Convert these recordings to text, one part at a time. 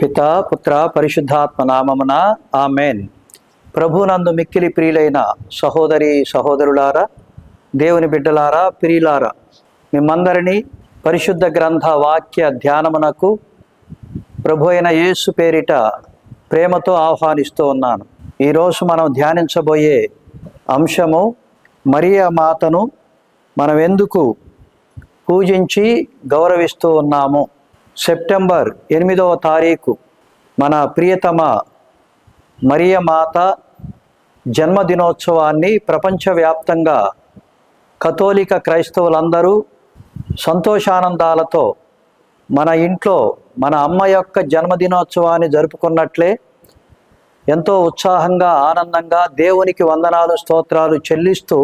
పిత పుత్ర పరిశుద్ధాత్మ నామమున ఆమెన్. ప్రభునందు మిక్కిలి ప్రియులైన సహోదరి సహోదరులారా దేవుని బిడ్డలారా ప్రియులారా మిమ్మందరినీ పరిశుద్ధ గ్రంథ వాక్య ధ్యానమునకు ప్రభు అయిన యేసు పేరిట ప్రేమతో ఆహ్వానిస్తూ ఉన్నాను. ఈరోజు మనం ధ్యానించబోయే అంశము మరియ మాతను మనం ఎందుకు పూజించి గౌరవిస్తూ ఉన్నాము? సెప్టెంబర్ ఎనిమిదవ తారీఖు మన ప్రియతమ మరియ మాత జన్మదినోత్సవాన్ని ప్రపంచవ్యాప్తంగా కథోలిక క్రైస్తవులందరూ సంతోషానందాలతో మన ఇంట్లో మన అమ్మ యొక్క జన్మదినోత్సవాన్ని జరుపుకున్నట్లే ఎంతో ఉత్సాహంగా ఆనందంగా దేవునికి వందనాలు స్తోత్రాలు చెల్లిస్తూ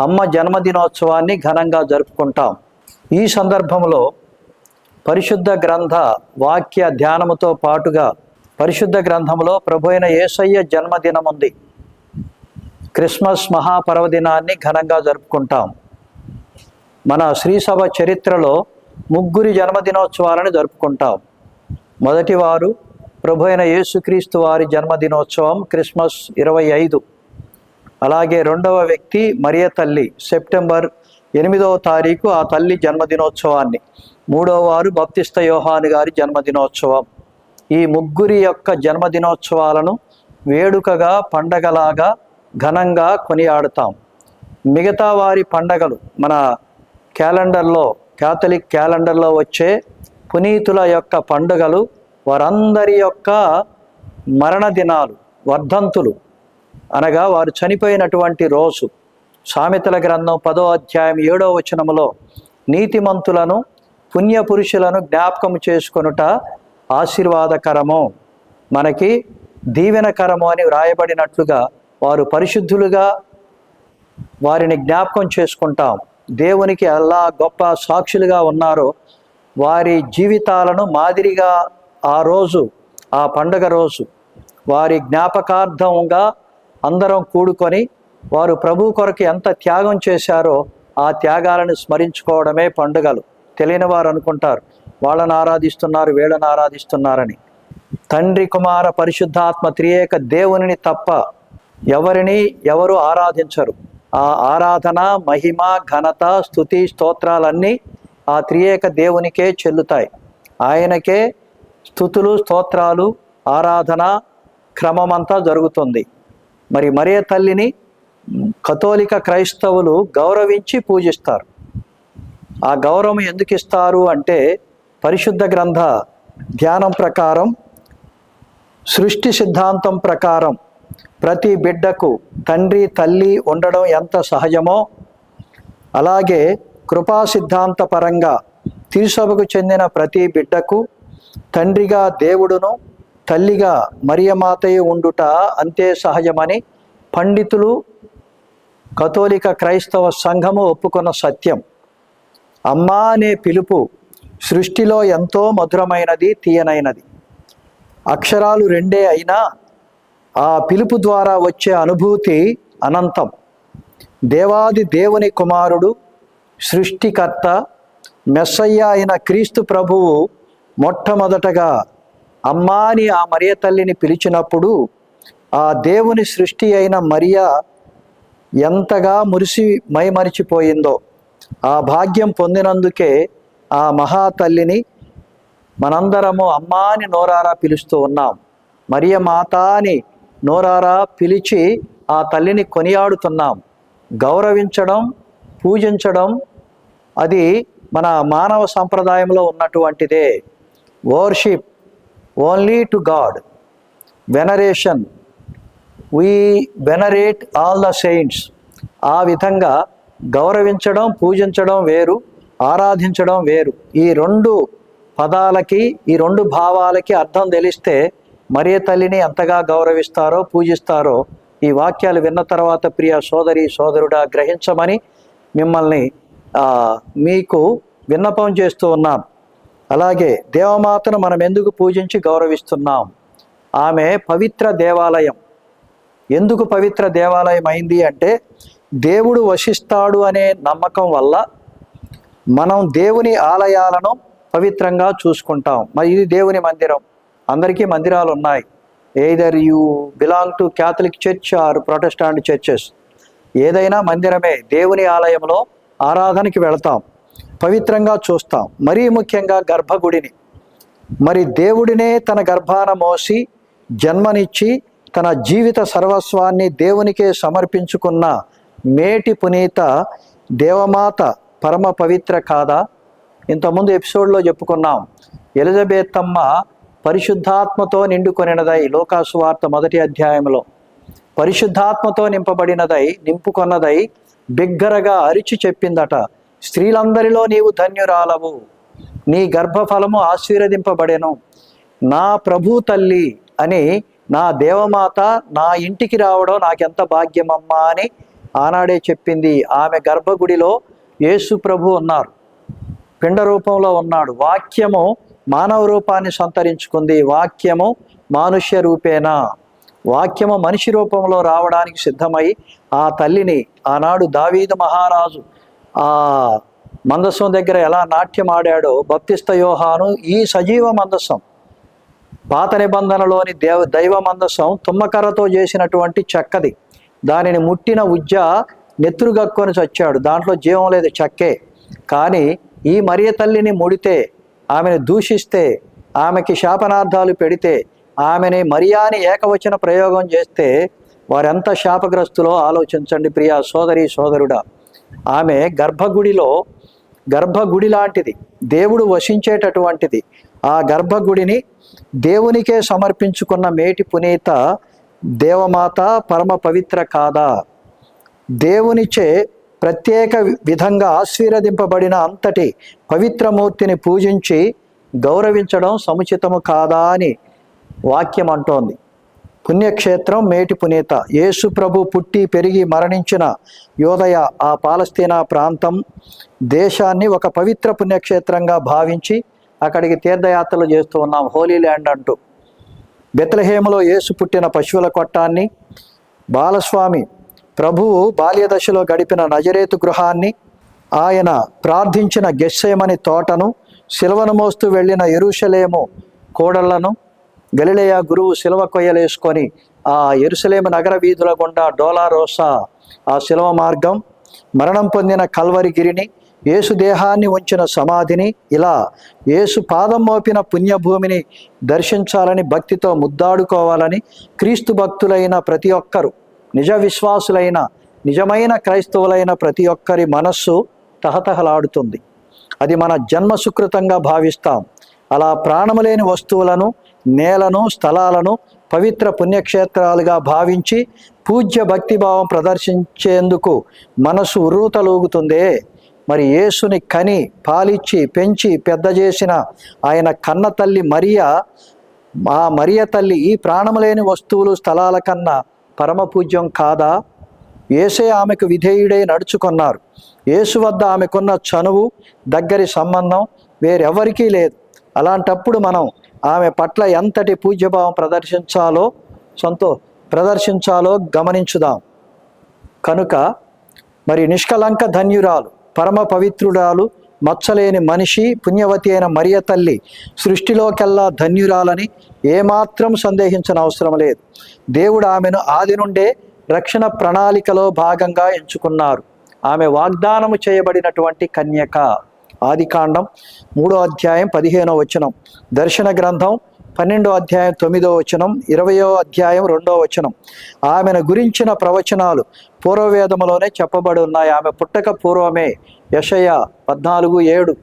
అమ్మ జన్మదినోత్సవాన్ని ఘనంగా జరుపుకుంటాం. ఈ సందర్భంలో పరిశుద్ధ గ్రంథ వాక్య ధ్యానముతో పాటుగా పరిశుద్ధ గ్రంథంలో ప్రభు అయిన యేసయ్య జన్మదినం ఉంది క్రిస్మస్ మహాపర్వదినాన్ని ఘనంగా జరుపుకుంటాం. మన శ్రీసభ చరిత్రలో ముగ్గురి జన్మదినోత్సవాలను జరుపుకుంటాం. మొదటివారు ప్రభు అయిన యేసుక్రీస్తు వారి జన్మదినోత్సవం క్రిస్మస్ ఇరవై ఐదు. అలాగే రెండవ వ్యక్తి మరియ తల్లి సెప్టెంబర్ ఎనిమిదవ తారీఖు ఆ తల్లి జన్మదినోత్సవాన్ని. మూడవ వారు బప్తిస్త యోహాను గారి జన్మదినోత్సవం. ఈ ముగ్గురి యొక్క జన్మదినోత్సవాలను వేడుకగా పండగలాగా ఘనంగా కొనియాడుతాం. మిగతా వారి పండగలు మన క్యాలెండర్లో క్యాథలిక్ క్యాలెండర్లో వచ్చే పునీతుల యొక్క పండుగలు వారందరి యొక్క మరణ దినాలు వర్ధంతులు అనగా వారు చనిపోయినటువంటి రోజు. సామెతల గ్రంథం పదో అధ్యాయం ఏడో వచనములో నీతిమంతులను పుణ్యపురుషులను జ్ఞాపకం చేసుకొనుట ఆశీర్వాదకరము. మనకి దీవెనకరము అని వ్రాయబడినట్లుగా వారు పరిశుద్ధులుగా వారిని జ్ఞాపకం చేసుకుంటాం. దేవునికి ఎలా గొప్ప సాక్షులుగా ఉన్నారో వారి జీవితాలను మాదిరిగా ఆ రోజు ఆ పండగ రోజు వారి జ్ఞాపకార్థంగా అందరం కూడుకొని వారు ప్రభు కొరకు ఎంత త్యాగం చేశారో ఆ త్యాగాలను స్మరించుకోవడమే పండుగలు. తెలియని వారు అనుకుంటారు వాళ్ళని ఆరాధిస్తున్నారు వీళ్ళని ఆరాధిస్తున్నారని. తండ్రి కుమార పరిశుద్ధాత్మ త్రియేక దేవునిని తప్ప ఎవరిని ఎవరు ఆరాధించరు. ఆ ఆరాధన మహిమ ఘనత స్థుతి స్తోత్రాలన్నీ ఆ త్రియేక దేవునికే చెల్లుతాయి. ఆయనకే స్థుతులు స్తోత్రాలు ఆరాధన క్రమమంతా జరుగుతుంది. మరి మరే తల్లిని కథోలిక క్రైస్తవులు గౌరవించి పూజిస్తారు. ఆ గౌరవం ఎందుకు ఇస్తారు అంటే పరిశుద్ధ గ్రంథ ధ్యానం ప్రకారం సృష్టి సిద్ధాంతం ప్రకారం ప్రతి బిడ్డకు తండ్రి తల్లి ఉండడం ఎంత సహజమో అలాగే కృపా సిద్ధాంత పరంగా తిరుసభకు చెందిన ప్రతి బిడ్డకు తండ్రిగా దేవుడును తల్లిగా మరియమాతయ్య ఉండుట అంతే సహజమని పండితులు కథోలిక క్రైస్తవ సంఘము ఒప్పుకున్న సత్యం. అమ్మ అనే పిలుపు సృష్టిలో ఎంతో మధురమైనది తీయనైనది. అక్షరాలు రెండే అయినా ఆ పిలుపు ద్వారా వచ్చే అనుభూతి అనంతం. దేవాది దేవుని కుమారుడు సృష్టికర్త మెస్సయ్య అయిన క్రీస్తు ప్రభువు మొట్టమొదటగా అమ్మాని ఆ మరియ తల్లిని పిలిచినప్పుడు ఆ దేవుని సృష్టి అయిన మరియ ఎంతగా మురిసి మైమరిచిపోయిందో ఆ భాగ్యం పొందినందుకే ఆ మహాతల్లిని మనందరము అమ్మా అని నోరారా పిలుస్తూ ఉన్నాం. మరియ మాత అని నోరారా పిలిచి ఆ తల్లిని కొనియాడుతున్నాం. గౌరవించడం పూజించడం అది మన మానవ సంప్రదాయంలో ఉన్నటువంటిదే. Worship only to God veneration we venerate all the saints ఆ విధంగా గౌరవించడం పూజించడం వేరు ఆరాధించడం వేరు. ఈ రెండు పదాలకి ఈ రెండు భావాలకి అర్థం తెలిస్తే మరే తల్లిని ఎంతగా గౌరవిస్తారో పూజిస్తారో ఈ వాక్యాలు విన్న తర్వాత ప్రియ సోదరి సోదరుడా గ్రహించమని మిమ్మల్ని మీకు విన్నపం చేస్తూ ఉన్నాం. అలాగే దేవమాతను మనం ఎందుకు పూజించి గౌరవిస్తున్నాం? ఆమె పవిత్ర దేవాలయం. ఎందుకు పవిత్ర దేవాలయం అయింది అంటే దేవుడు వశిస్తాడు అనే నమ్మకం వల్ల మనం దేవుని ఆలయాలను పవిత్రంగా చూసుకుంటాం. మరి ఇది దేవుని మందిరం. అందరికీ మందిరాలు ఉన్నాయి either you belong to Catholic church or Protestant churches ఏదైనా మందిరమే దేవుని ఆలయంలో ఆరాధనకి వెళతాం. పవిత్రంగా చూస్తాం. మరీ ముఖ్యంగా గర్భగుడిని. మరి దేవుడినే తన గర్భాన మోసి జన్మనిచ్చి తన జీవిత సర్వస్వాన్ని దేవునికే సమర్పించుకున్న మేటి పునీత దేవమాత పరమ పవిత్ర కాదా? ఇంతకుముందు ఎపిసోడ్లో చెప్పుకున్నాం ఎలిజబెత్తమ్మ పరిశుద్ధాత్మతో నిండుకొనినదై లోకాసు వార్త మొదటి అధ్యాయంలో. పరిశుద్ధాత్మతో నింపబడినదై నింపుకొన్నదై బిగ్గరగా అరిచి చెప్పిందట స్త్రీలందరిలో నీవు ధన్యురాలవు నీ గర్భఫలము ఆశీర్వదింపబడెను నా ప్రభు తల్లి అని నా దేవమాత నా ఇంటికి రావడం నాకెంత భాగ్యమమ్మా అని ఆనాడే చెప్పింది. ఆమె గర్భగుడిలో యేసు ప్రభు ఉన్నారు. పిండ రూపంలో ఉన్నాడు. వాక్యము మానవ రూపాన్ని సంతరించుకుంది. వాక్యము మానుష్య రూపేనా? వాక్యము మనిషి రూపంలో రావడానికి సిద్ధమై ఆ తల్లిని ఆనాడు దావీదు మహారాజు ఆ మందస్సం దగ్గర ఎలా నాట్యం ఆడాడో బప్తిస్త యోహాను ఈ సజీవ మందస్సం పాత నిబంధనలోని దేవ దైవ మందసం తుమ్మకర్రతో చేసినటువంటి చెక్కది. దానిని ముట్టిన ఉజ్జ నెత్తురుగక్కొని చచ్చాడు. దాంట్లో జీవం లేదు చెక్కే. కానీ ఈ మరియ తల్లిని ముడితే ఆమెను దూషిస్తే ఆమెకి శాపనార్థాలు పెడితే ఆమెని మరియాని ఏకవచన ప్రయోగం చేస్తే వారెంత శాపగ్రస్తులో ఆలోచించండి ప్రియా సోదరి సోదరుడా. ఆమె గర్భగుడిలో గర్భగుడి లాంటిది. దేవుడు వశించేటటువంటిది. ఆ గర్భగుడిని దేవునికే సమర్పించుకున్న మేటి పునీత దేవమాత పరమ పవిత్ర కాదా? దేవునిచే ప్రత్యేక విధంగా ఆశీర్వదింపబడిన అంతటి పవిత్రమూర్తిని పూజించి గౌరవించడం సముచితము కాదా అని వాక్యం అంటోంది. పుణ్యక్షేత్రం మేటి పునీత. యేసు ప్రభు పుట్టి పెరిగి మరణించిన యోదయ ఆ పాలస్తీనా ప్రాంతం దేశాన్ని ఒక పవిత్ర పుణ్యక్షేత్రంగా భావించి అక్కడికి తీర్థయాత్రలు చేస్తూ ఉన్నాం హోలీ ల్యాండ్ అంటూ. బెత్లహేములో యేసు పుట్టిన పశువుల కొట్టాన్ని బాలస్వామి ప్రభువు బాల్యదశలో గడిపిన నజరేతు గృహాన్ని ఆయన ప్రార్థించిన గెస్సేమని తోటను శిలవను మోస్తూ వెళ్ళిన ఎరుషలేము కోడళ్ళను గలిలయ గురువు శిలవ కొయ్యలేసుకొని ఆ ఎరుసలేము నగర వీధుల గుండా డోలారోసా ఆ శిలవ మార్గం మరణం పొందిన కల్వరి గిరిని యేసు దేహాన్ని ఉంచిన సమాధిని ఇలా యేసు పాదం మోపిన పుణ్యభూమిని దర్శించాలని భక్తితో ముద్దాడుకోవాలని క్రీస్తు భక్తులైన ప్రతి ఒక్కరు నిజ విశ్వాసులైన నిజమైన క్రైస్తవులైన ప్రతి ఒక్కరి మనస్సు తహతహలాడుతుంది. అది మన జన్మ సుకృతంగా భావిస్తాం. అలా ప్రాణము లేని వస్తువులను నేలను స్థలాలను పవిత్ర పుణ్యక్షేత్రాలుగా భావించి పూజ్య భక్తిభావం ప్రదర్శించేందుకు మనసు ఉర్రూతలూగుతుందే. మరి యేసుని కని పాలిచ్చి పెంచి పెద్ద చేసిన ఆయన కన్న తల్లి మరియా ఆ మరియ తల్లి ఈ ప్రాణము లేని వస్తువులు స్థలాల కన్నా పరమ పూజ్యం కాదా? ఏసే ఆమెకు విధేయుడై నడుచుకున్నారు. యేసు వద్ద ఆమెకున్న చనువు దగ్గరి సంబంధం వేరెవరికీ లేదు. అలాంటప్పుడు మనం ఆమె పట్ల ఎంతటి పూజ్యభావం ప్రదర్శించాలో సొంతో ప్రదర్శించాలో గమనించుదాం. కనుక మరి నిష్కలంక ధన్యురాలు పరమ పవిత్రురాలు మచ్చలేని మనిషి పుణ్యవతి అయిన మరియ తల్లి సృష్టిలోకెల్లా ధన్యురాలని ఏమాత్రం సందేహించిన అవసరం లేదు. దేవుడు ఆమెను ఆది నుండే రక్షణ ప్రణాళికలో భాగంగా ఎంచుకున్నారు. ఆమె వాగ్దానము చేయబడినటువంటి కన్యక. ఆదికాండం మూడో అధ్యాయం పదిహేనో వచనం. దర్శన గ్రంథం పన్నెండో అధ్యాయం తొమ్మిదో వచనం ఇరవయో అధ్యాయం రెండో వచనం. ఆమెను గురించిన ప్రవచనాలు పూర్వవేదములోనే చెప్పబడి ఉన్నాయి. ఆమె పుట్టక పూర్వమే యషయ పద్నాలుగు ఏడు.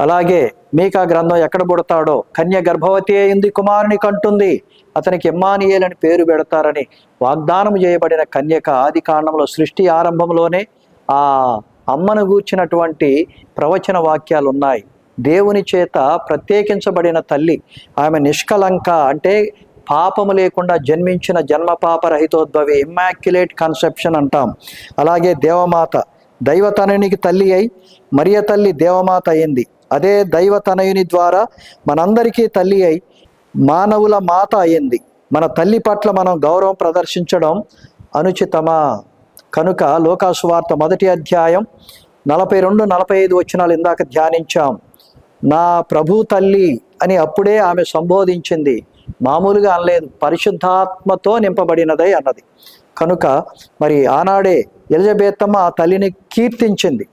అలాగే మీకా గ్రంథం ఎక్కడ పుడతాడో కన్య గర్భవతి అయింది కుమారుని కంటుంది. అతనికి ఇమ్మానియేల్ అని పేరు పెడతారని వాగ్దానం చేయబడిన కన్యక ఆది కాండంలో సృష్టి ఆరంభంలోనే ఆ అమ్మను గూర్చినటువంటి ప్రవచన వాక్యాలు ఉన్నాయి దేవుని చేత ప్రత్యేకించబడిన తల్లి. ఆమె నిష్కలంక అంటే పాపము లేకుండా జన్మించిన జన్మ పాప రహితోద్భవి ఇమ్మాక్యులేట్ కన్సెప్షన్ అంటాం. అలాగే దేవమాత దైవతనయునికి తల్లి అయి మరియ తల్లి దేవమాత అయింది. అదే దైవతనయుని ద్వారా మనందరికీ తల్లి అయి మానవుల మాత అయింది. మన తల్లి పట్ల మనం గౌరవం ప్రదర్శించడం అనుచితమా? కనుక లోకాసువార్త మొదటి అధ్యాయం నలభై రెండు నలభై ఐదు వచ్చినాలు ఇందాక ధ్యానించాం. నా ప్రభు తల్లి అని అప్పుడే ఆమె సంబోధించింది. మామూలుగా అనలేదు. పరిశుద్ధాత్మతో నింపబడినదై అన్నది. కనుక మరి ఆనాడే ఎలిజబెత్తమ్మ ఆ తల్లిని కీర్తించింది.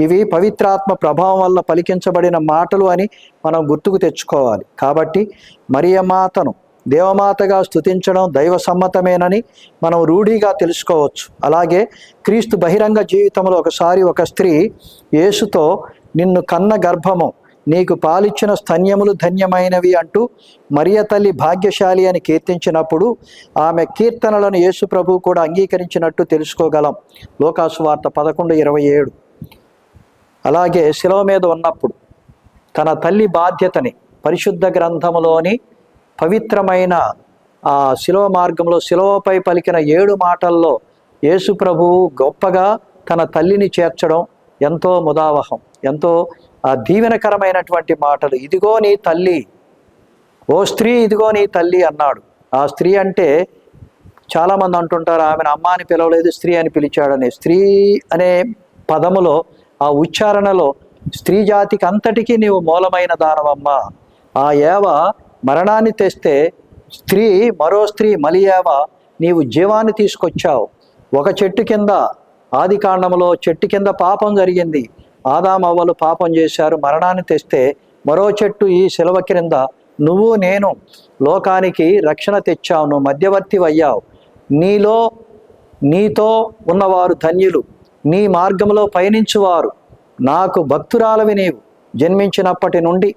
ఇవి పవిత్రాత్మ ప్రభావం వల్ల పలికించబడిన మాటలు అని మనం గుర్తుకు తెచ్చుకోవాలి. కాబట్టి మరియమాతను దేవమాతగా స్తుతించడం దైవ సమ్మతమేనని మనం రూఢిగా తెలుసుకోవచ్చు. అలాగే క్రీస్తు బహిరంగ జీవితంలో ఒకసారి ఒక స్త్రీ యేసుతో నిన్ను కన్న గర్భము నీకు పాలిచ్చిన స్తన్యములు ధన్యమైనవి అంటూ మరియ తల్లి భాగ్యశాలి అని కీర్తించినప్పుడు ఆమె కీర్తనలను యేసు ప్రభు కూడా అంగీకరించినట్టు తెలుసుకోగలం. లోకాసు వార్త పదకొండు ఇరవై ఏడు. అలాగే శిలవ మీద ఉన్నప్పుడు తన తల్లి బాధ్యతని పరిశుద్ధ గ్రంథములోని పవిత్రమైన ఆ శిలవ మార్గంలో శిలవపై పలికిన ఏడు మాటల్లో యేసు ప్రభువు గొప్పగా తన తల్లిని చేర్చడం ఎంతో ముదావహం ఎంతో ఆ దీవెనకరమైనటువంటి మాటలు ఇదిగో నీ తల్లి ఓ స్త్రీ ఇదిగో నీ తల్లి అన్నాడు. ఆ స్త్రీ అంటే చాలామంది అంటుంటారు ఆమెను అమ్మ అని పిలవలేదు స్త్రీ అని పిలిచాడని. స్త్రీ అనే పదములో ఆ ఉచ్చారణలో స్త్రీ జాతికి అంతటికీ నీవు మూలమైన దానవమ్మ. ఆ ఏవ మరణాన్ని తెస్తే స్త్రీ మరో స్త్రీ మలి ఏవ నీవు జీవాన్ని తీసుకొచ్చావు. ఒక చెట్టు కింద ఆది కాండంలో చెట్టు కింద పాపం జరిగింది. ఆదామవ్వలు పాపం చేశారు మరణాన్ని తెస్తే మరో చెట్టు ఈ శిలవ క్రింద. నువ్వు నేను లోకానికి రక్షణ తెచ్చావు నువ్వు మధ్యవర్తి అయ్యావు. నీలో నీతో ఉన్నవారు ధన్యులు నీ మార్గంలో పయనించువారు. నాకు భక్తురాలవి నీవు జన్మించినప్పటి నుండి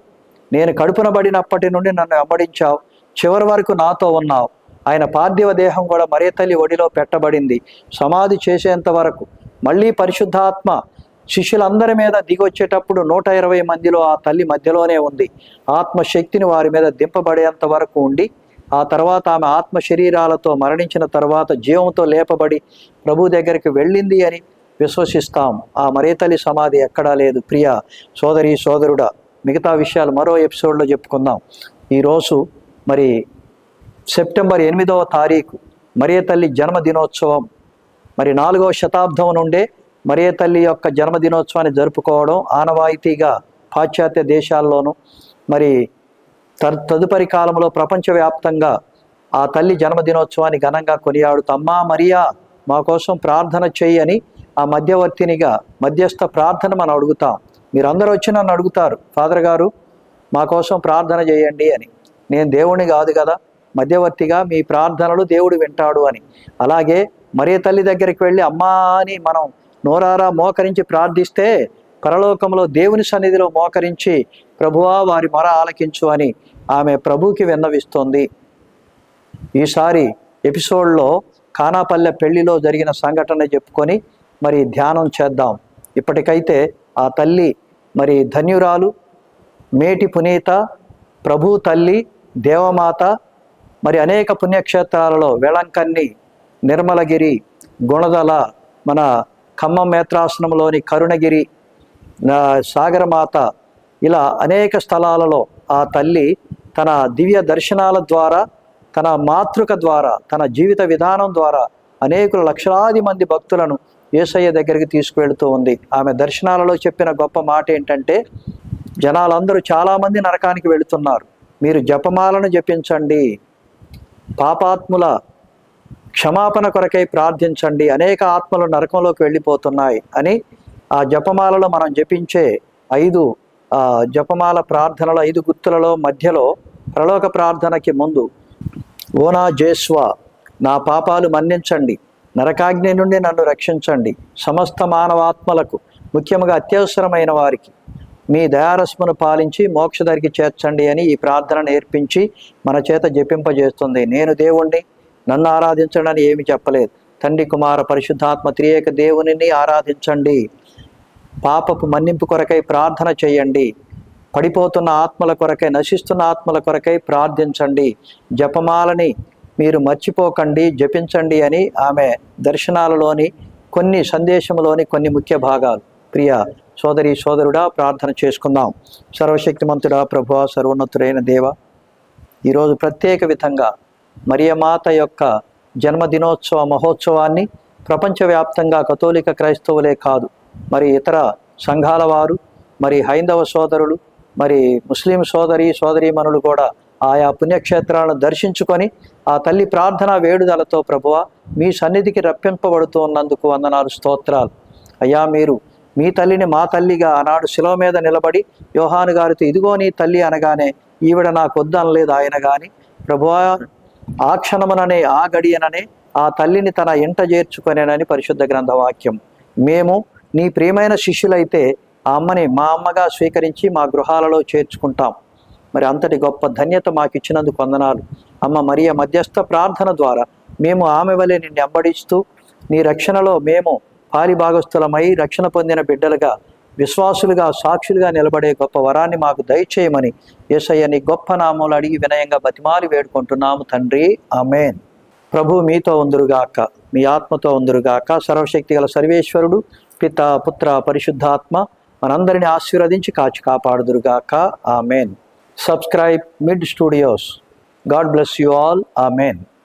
నేను కడుపునబడినప్పటి నుండి నన్ను వెంబడించావు చివరి వరకు నాతో ఉన్నావు. ఆయన పార్థివ దేహం కూడా మరే తల్లి ఒడిలో పెట్టబడింది సమాధి చేసేంత వరకు. మళ్ళీ పరిశుద్ధాత్మ శిష్యులందరి మీద దిగొచ్చేటప్పుడు నూట ఇరవై మందిలో ఆ తల్లి మధ్యలోనే ఉంది. ఆత్మశక్తిని వారి మీద దింపబడేంత వరకు ఉండి ఆ తర్వాత ఆమె ఆత్మ శరీరాలతో మరణించిన తర్వాత జీవంతో లేపబడి ప్రభు దగ్గరికి వెళ్ళింది అని విశ్వసిస్తాం. ఆ మరేతల్లి సమాధి ఎక్కడా లేదు. ప్రియ సోదరి సోదరుడా మిగతా విషయాలు మరో ఎపిసోడ్లో చెప్పుకుందాం. ఈరోజు మరి సెప్టెంబర్ ఎనిమిదవ తారీఖు మరియ తల్లి జన్మదినోత్సవం. మరి నాలుగవ శతాబ్దం నుండే మరియ తల్లి యొక్క జన్మదినోత్సవాన్ని జరుపుకోవడం ఆనవాయితీగా పాశ్చాత్య దేశాల్లోనూ మరి త తదుపరి కాలంలో ప్రపంచవ్యాప్తంగా ఆ తల్లి జన్మదినోత్సవాన్ని ఘనంగా కొనియాడుతూ అమ్మా మరియా మా కోసం ప్రార్థన చెయ్యి అని ఆ మధ్యవర్తినిగా మధ్యస్థ ప్రార్థన మనం అడుగుతాం. మీరందరూ వచ్చి నన్ను అడుగుతారు ఫాదర్ గారు మా కోసం ప్రార్థన చేయండి అని. నేను దేవుణ్ణి కాదు కదా మధ్యవర్తిగా మీ ప్రార్థనలు దేవుడు వింటాడు అని. అలాగే మరే తల్లి దగ్గరికి వెళ్ళి అమ్మా అని మనం నోరారా మోకరించి ప్రార్థిస్తే పరలోకంలో దేవుని సన్నిధిలో మోకరించి ప్రభువా వారి మొర ఆలకించు అని ఆమె ప్రభుకి విన్నవిస్తోంది. ఈసారి ఎపిసోడ్లో కానాపల్లె పెళ్ళిలో జరిగిన సంఘటన చెప్పుకొని మరి ధ్యానం చేద్దాం. ఇప్పటికైతే ఆ తల్లి మరి ధన్యురాలు మేటి పునీత ప్రభు తల్లి దేవమాత మరి అనేక పుణ్యక్షేత్రాలలో వేళంకన్ని నిర్మలగిరి గుణదల మన ఖమ్మం మేత్రాసనంలోని కరుణగిరి సాగరమాత ఇలా అనేక స్థలాలలో ఆ తల్లి తన దివ్య దర్శనాల ద్వారా తన మాతృక ద్వారా తన జీవిత విధానం ద్వారా అనేకుల లక్షలాది మంది భక్తులను ఏసయ్య దగ్గరికి తీసుకువెళుతూ ఉంది. ఆమె దర్శనాలలో చెప్పిన గొప్ప మాట ఏంటంటే జనాలందరూ చాలామంది నరకానికి వెళుతున్నారు. మీరు జపమాలను జపించండి. పాపాత్ముల క్షమాపణ కొరకై ప్రార్థించండి. అనేక ఆత్మలు నరకంలోకి వెళ్ళిపోతున్నాయి అని ఆ జపమాలలో మనం జపించే ఐదు జపమాల ప్రార్థనల ఐదు గుర్తులలో మధ్యలో ప్రలోక ప్రార్థనకి ముందు ఓనా జేస్వ నా పాపాలు మన్నించండి. నరకాగ్ని నుండి నన్ను రక్షించండి. సమస్త మానవాత్మలకు ముఖ్యంగా అత్యవసరమైన వారికి మీ దయారస్మును పాలించి మోక్షదరికి చేర్చండి అని ఈ ప్రార్థన నేర్పించి మన చేత జపింపజేస్తుంది. నేను దేవుణ్ణి నన్ను ఆరాధించడని ఏమి చెప్పలేదు. తండ్రి కుమార పరిశుద్ధాత్మ త్రియేక దేవునిని ఆరాధించండి. పాపపు మన్నింపు కొరకై ప్రార్థన చేయండి. పడిపోతున్న ఆత్మల కొరకై నశిస్తున్న ఆత్మల కొరకై ప్రార్థించండి. జపమాలని మీరు మర్చిపోకండి జపించండి అని ఆమె దర్శనాలలోని కొన్ని సందేశంలోని కొన్ని ముఖ్య భాగాలు. ప్రియ సోదరి సోదరుడా ప్రార్థన చేసుకుందాం. సర్వశక్తిమంతుడా ప్రభు సర్వోన్నతుడైన దేవ ఈరోజు ప్రత్యేక విధంగా మరియమాత యొక్క జన్మదినోత్సవ మహోత్సవాన్ని ప్రపంచవ్యాప్తంగా కథోలిక క్రైస్తవులే కాదు మరి ఇతర సంఘాల వారు మరి హైందవ సోదరులు మరి ముస్లిం సోదరి సోదరీమణులు కూడా ఆయా పుణ్యక్షేత్రాలను దర్శించుకొని ఆ తల్లి ప్రార్థన వేడుదలతో ప్రభువ మీ సన్నిధికి రప్పింపబడుతూ ఉన్నందుకు వందనాలు స్తోత్రాలు. అయ్యా మీరు మీ తల్లిని మా తల్లిగా ఆనాడు శిలో మీద నిలబడి యోహాను గారితో ఇదిగో నీ తల్లి అనగానే ఈవిడ నాకు వద్దనలేదు ఆయన కానీ ప్రభువా ఆ క్షణముననే ఆ గడియననే ఆ తల్లిని తన ఇంట చేర్చుకొనేనని పరిశుద్ధ గ్రంథ వాక్యం మేము నీ ప్రియమైన శిష్యులైతే ఆ అమ్మని మా అమ్మగా స్వీకరించి మా గృహాలలో చేర్చుకుంటాం. మరి అంతటి గొప్ప ధన్యత మాకు ఇచ్చినందుకు వందనాలు. అమ్మ మరియ మధ్యస్థ ప్రార్థన ద్వారా మేము ఆమె వలె నిన్ను వెంబడిస్తూ నీ రక్షణలో మేము పాలి భాగస్థులమై రక్షణ పొందిన బిడ్డలుగా విశ్వాసులుగా సాక్షులుగా నిలబడే గొప్ప వరాన్ని మాకు దయచేయమని యేసయ్య నీ గొప్ప నామంలో అడిగి వినయంగా బతిమాలి వేడుకుంటున్నాము తండ్రి. ఆమెన్. ప్రభు మీతో ఉందరుగాక. మీ ఆత్మతో ఉందరుగాక. సర్వశక్తి గల సర్వేశ్వరుడు పిత పుత్ర పరిశుద్ధాత్మ మనందరిని ఆశీర్వదించి కాచి కాపాడుదురుగాక. Amen. Subscribe Mid Studios. God bless you all. Amen.